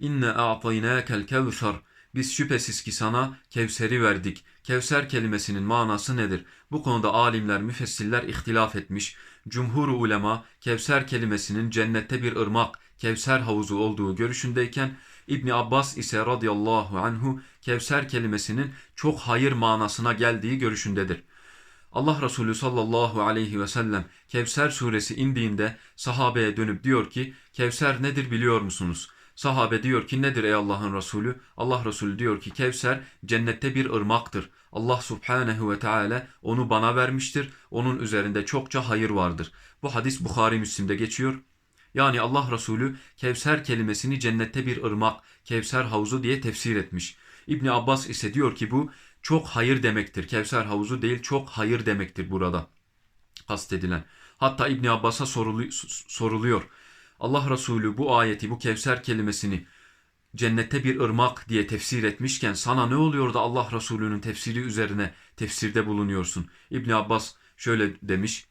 İnne a'taynâkel kevser. Biz şüphesiz ki sana Kevser'i verdik. Kevser kelimesinin manası nedir? Bu konuda alimler, müfessirler ihtilaf etmiş. Cumhur ulema Kevser kelimesinin cennette bir ırmak, Kevser havuzu olduğu görüşündeyken İbni Abbas ise radıyallahu anhu Kevser kelimesinin çok hayır manasına geldiği görüşündedir. Allah Resulü sallallahu aleyhi ve sellem Kevser suresi indiğinde sahabeye dönüp diyor ki Kevser nedir biliyor musunuz? Sahabe diyor ki nedir ey Allah'ın Resulü? Allah Resulü diyor ki Kevser cennette bir ırmaktır. Allah subhanehu ve teala onu bana vermiştir. Onun üzerinde çokça hayır vardır. Bu hadis Bukhari Müslim'de geçiyor. Yani Allah Resulü Kevser kelimesini cennette bir ırmak, Kevser havuzu diye tefsir etmiş. İbni Abbas ise diyor ki bu çok hayır demektir. Kevser havuzu değil çok hayır demektir burada kastedilen. Hatta İbni Abbas'a sorulu- soruluyor. Allah Resulü bu ayeti, bu Kevser kelimesini cennette bir ırmak diye tefsir etmişken sana ne oluyor da Allah Resulü'nün tefsiri üzerine tefsirde bulunuyorsun? İbni Abbas şöyle demiş.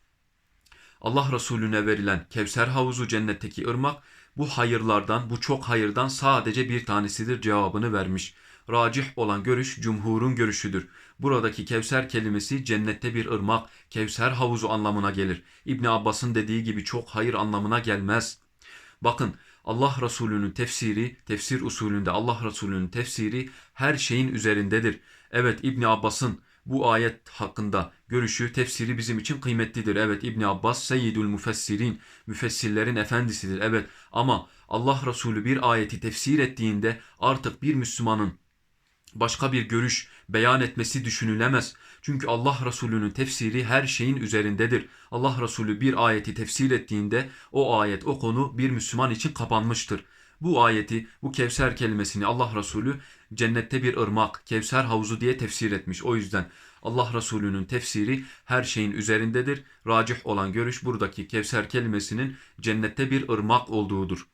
Allah Resulüne verilen Kevser havuzu cennetteki ırmak bu hayırlardan, bu çok hayırdan sadece bir tanesidir cevabını vermiş. Racih olan görüş cumhurun görüşüdür. Buradaki Kevser kelimesi cennette bir ırmak, Kevser havuzu anlamına gelir. İbni Abbas'ın dediği gibi çok hayır anlamına gelmez. Bakın Allah Resulü'nün tefsiri, tefsir usulünde Allah Resulü'nün tefsiri her şeyin üzerindedir. Evet İbni Abbas'ın bu ayet hakkında görüşü, tefsiri bizim için kıymetlidir. Evet İbni Abbas seyyidül müfessirin, müfessirlerin efendisidir. Evet ama Allah Resulü bir ayeti tefsir ettiğinde artık bir Müslümanın başka bir görüş beyan etmesi düşünülemez. Çünkü Allah Resulü'nün tefsiri her şeyin üzerindedir. Allah Resulü bir ayeti tefsir ettiğinde o ayet, o konu bir Müslüman için kapanmıştır. Bu ayeti, bu Kevser kelimesini Allah Resulü cennette bir ırmak, Kevser havuzu diye tefsir etmiş. O yüzden Allah Resulü'nün tefsiri her şeyin üzerindedir. Racih olan görüş buradaki Kevser kelimesinin cennette bir ırmak olduğudur.